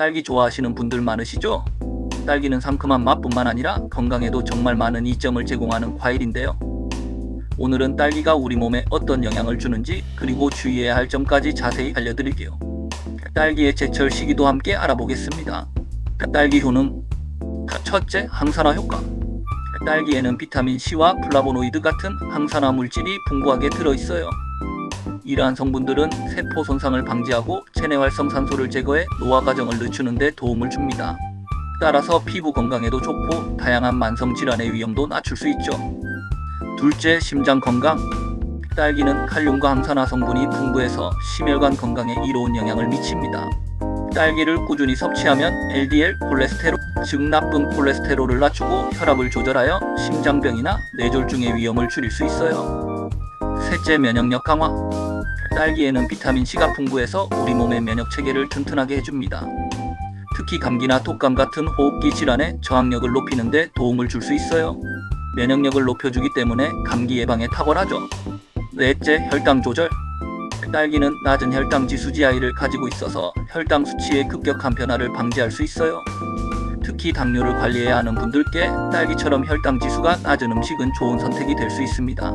딸기 좋아하시는 분들 많으시죠? 딸기는 상큼한 맛뿐만 아니라 건강에도 정말 많은 이점을 제공하는 과일인데요. 오늘은 딸기가 우리 몸에 어떤 영향을 주는지 그리고 주의해야 할 점까지 자세히 알려드릴게요. 딸기의 제철 시기도 함께 알아보겠습니다. 딸기 효능 첫째, 항산화 효과 딸기에는 비타민 C와 플라보노이드 같은 항산화 물질이 풍부하게 들어있어요. 이러한 성분들은 세포 손상을 방지하고 체내 활성 산소를 제거해 노화 과정을 늦추는 데 도움을 줍니다. 따라서 피부 건강에도 좋고 다양한 만성 질환의 위험도 낮출 수 있죠. 둘째, 심장 건강. 딸기는 칼륨과 항산화 성분이 풍부해서 심혈관 건강에 이로운 영향을 미칩니다. 딸기를 꾸준히 섭취하면 LDL 콜레스테롤, 즉 나쁜 콜레스테롤을 낮추고 혈압을 조절하여 심장병이나 뇌졸중의 위험을 줄일 수 있어요. 셋째, 면역력 강화. 딸기에는 비타민 C가 풍부해서 우리 몸의 면역 체계를 튼튼하게 해줍니다. 특히 감기나 독감 같은 호흡기 질환의 저항력을 높이는 데 도움을 줄 수 있어요. 면역력을 높여주기 때문에 감기 예방에 탁월하죠. 넷째, 혈당 조절. 딸기는 낮은 혈당 지수 GI를 가지고 있어서 혈당 수치의 급격한 변화를 방지할 수 있어요. 특히 당뇨를 관리해야 하는 분들께 딸기처럼 혈당 지수가 낮은 음식은 좋은 선택이 될 수 있습니다.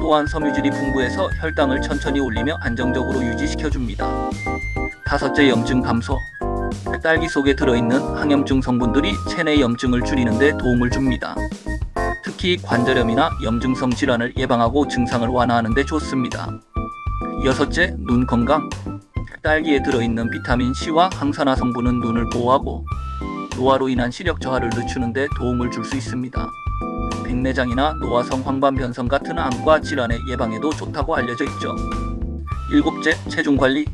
또한 섬유질이 풍부해서 혈당을 천천히 올리며 안정적으로 유지시켜줍니다. 다섯째, 염증 감소. 딸기 속에 들어있는 항염증 성분들이 체내 염증을 줄이는 데 도움을 줍니다. 특히 관절염이나 염증성 질환을 예방하고 증상을 완화하는 데 좋습니다. 여섯째, 눈 건강. 딸기에 들어있는 비타민 C와 항산화 성분은 눈을 보호하고 노화로 인한 시력 저하를 늦추는 데 도움을 줄 수 있습니다. 백내장이나 노화성 황반 변성 같은 암과 질환의 예방에도 좋다고 알려져 있죠. 일곱째, 체중 관리.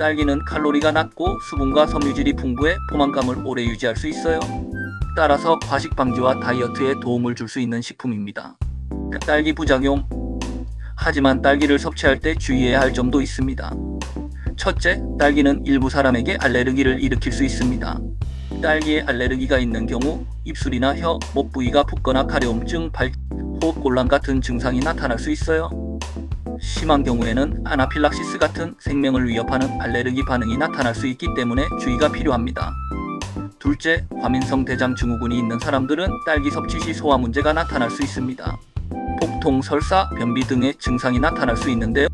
딸기는 칼로리가 낮고 수분과 섬유질이 풍부해 포만감을 오래 유지할 수 있어요. 따라서 과식 방지와 다이어트에 도움을 줄 수 있는 식품입니다. 딸기 부작용. 하지만 딸기를 섭취할 때 주의해야 할 점도 있습니다. 첫째, 딸기는 일부 사람에게 알레르기를 일으킬 수 있습니다. 딸기에 알레르기가 있는 경우 입술이나 혀, 목 부위가 붓거나 가려움증, 발, 호흡 곤란 같은 증상이 나타날 수 있어요. 심한 경우에는 아나필락시스 같은 생명을 위협하는 알레르기 반응이 나타날 수 있기 때문에 주의가 필요합니다. 둘째, 과민성 대장 증후군이 있는 사람들은 딸기 섭취 시 소화 문제가 나타날 수 있습니다. 복통, 설사, 변비 등의 증상이 나타날 수 있는데요.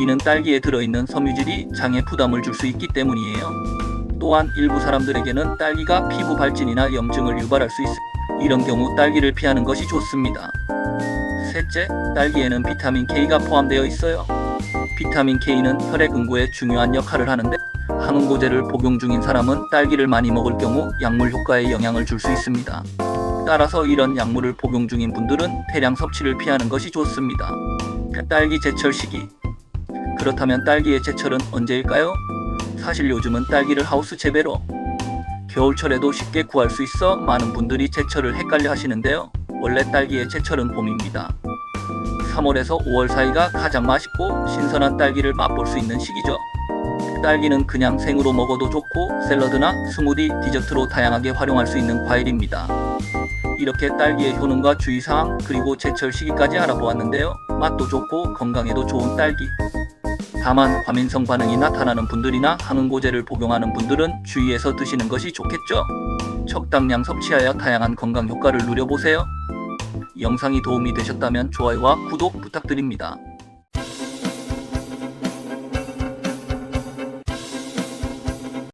이는 딸기에 들어있는 섬유질이 장에 부담을 줄 수 있기 때문이에요. 또한 일부 사람들에게는 딸기가 피부 발진이나 염증을 유발할 수 있어 이런 경우 딸기를 피하는 것이 좋습니다. 셋째, 딸기에는 비타민 K가 포함되어 있어요. 비타민 K는 혈액 응고에 중요한 역할을 하는데 항응고제를 복용 중인 사람은 딸기를 많이 먹을 경우 약물 효과에 영향을 줄 수 있습니다. 따라서 이런 약물을 복용 중인 분들은 대량 섭취를 피하는 것이 좋습니다. 딸기 제철 시기. 그렇다면 딸기의 제철은 언제일까요? 사실 요즘은 딸기를 하우스 재배로 겨울철에도 쉽게 구할 수 있어 많은 분들이 제철을 헷갈려 하시는데요. 원래 딸기의 제철은 봄입니다. 3월에서 5월 사이가 가장 맛있고 신선한 딸기를 맛볼 수 있는 시기죠. 딸기는 그냥 생으로 먹어도 좋고 샐러드나 스무디, 디저트로 다양하게 활용할 수 있는 과일입니다. 이렇게 딸기의 효능과 주의사항 그리고 제철 시기까지 알아보았는데요. 맛도 좋고 건강에도 좋은 딸기. 다만 과민성 반응이 나타나는 분들이나 항응고제를 복용하는 분들은 주의해서 드시는 것이 좋겠죠. 적당량 섭취하여 다양한 건강 효과를 누려보세요. 영상이 도움이 되셨다면 좋아요와 구독 부탁드립니다.